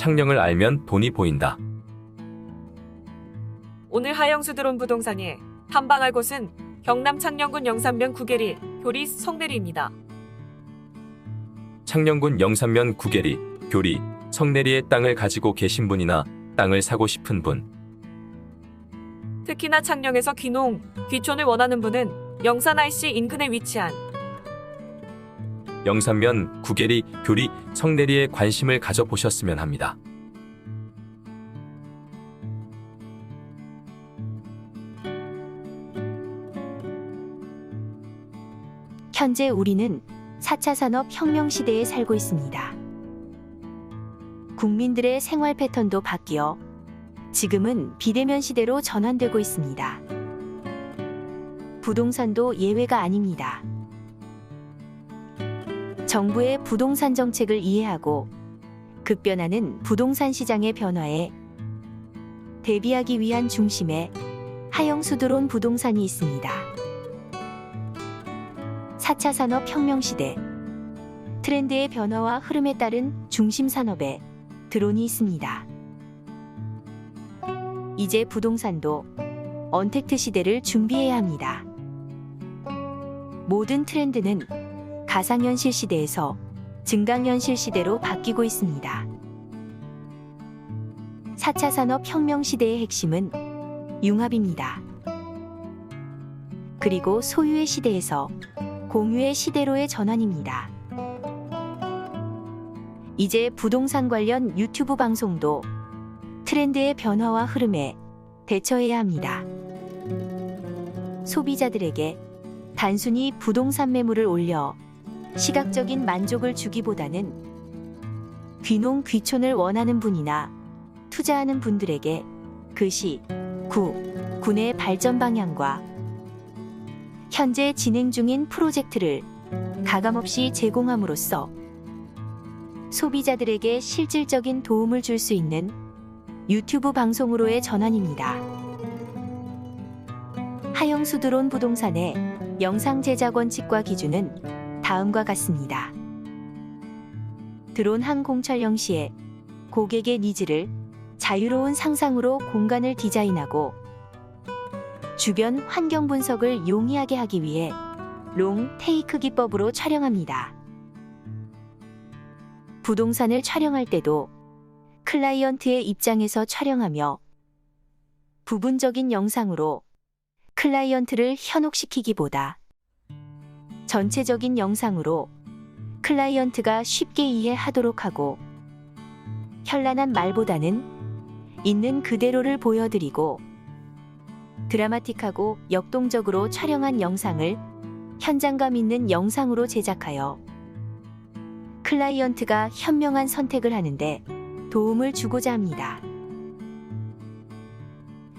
창녕을 알면 돈이 보인다. 오늘 하영수 드론 부동산이 탐방할 곳은 경남 창녕군 영산면 구계리 교리 성내리입니다. 창녕군 영산면 구계리, 교리, 성내리의 땅을 가지고 계신 분이나 땅을 사고 싶은 분, 특히나 창녕에서 귀농, 귀촌을 원하는 분은 영산 IC 인근에 위치한 영산면 구계리, 교리, 성내리에 관심을 가져보셨으면 합니다. 현재 우리는 4차 산업 혁명 시대에 살고 있습니다. 국민들의 생활 패턴도 바뀌어 지금은 비대면 시대로 전환되고 있습니다. 부동산도 예외가 아닙니다. 정부의 부동산 정책을 이해하고 급변하는 부동산 시장의 변화에 대비하기 위한 중심에 하영수드론 부동산이 있습니다. 4차 산업 혁명 시대 트렌드의 변화와 흐름에 따른 중심 산업에 드론이 있습니다. 이제 부동산도 언택트 시대를 준비해야 합니다. 모든 트렌드는 가상현실 시대에서 증강현실 시대로 바뀌고 있습니다. 4차 산업 혁명 시대의 핵심은 융합입니다. 그리고 소유의 시대에서 공유의 시대로의 전환입니다. 이제 부동산 관련 유튜브 방송도 트렌드의 변화와 흐름에 대처해야 합니다. 소비자들에게 단순히 부동산 매물을 올려 시각적인 만족을 주기보다는 귀농 귀촌을 원하는 분이나 투자하는 분들에게 그 시, 구, 군의 발전 방향과 현재 진행 중인 프로젝트를 가감없이 제공함으로써 소비자들에게 실질적인 도움을 줄 수 있는 유튜브 방송으로의 전환입니다. 하영수 드론 부동산의 영상 제작 원칙과 기준은 다음과 같습니다. 드론 항공 촬영 시에 고객의 니즈를 자유로운 상상으로 공간을 디자인하고 주변 환경 분석을 용이하게 하기 위해 롱 테이크 기법으로 촬영합니다. 부동산을 촬영할 때도 클라이언트의 입장에서 촬영하며 부분적인 영상으로 클라이언트를 현혹시키기보다 전체적인 영상으로 클라이언트가 쉽게 이해하도록 하고 현란한 말보다는 있는 그대로를 보여드리고 드라마틱하고 역동적으로 촬영한 영상을 현장감 있는 영상으로 제작하여 클라이언트가 현명한 선택을 하는데 도움을 주고자 합니다.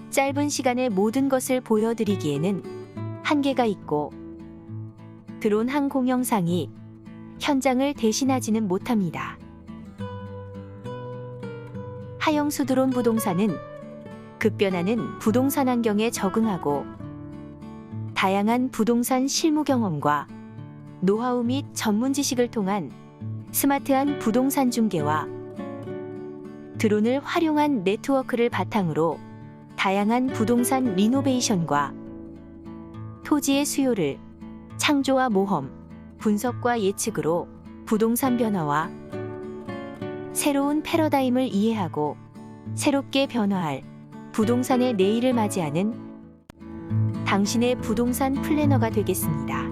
짧은 시간에 모든 것을 보여드리기에는 한계가 있고 드론 항공 영상이 현장을 대신하지는 못합니다. 하영수 드론 부동산은 급변하는 부동산 환경에 적응하고 다양한 부동산 실무 경험과 노하우 및 전문 지식을 통한 스마트한 부동산 중개와 드론을 활용한 네트워크를 바탕으로 다양한 부동산 리노베이션과 토지의 수요를 창조와 모험, 분석과 예측으로 부동산 변화와 새로운 패러다임을 이해하고 새롭게 변화할 부동산의 내일을 맞이하는 당신의 부동산 플래너가 되겠습니다.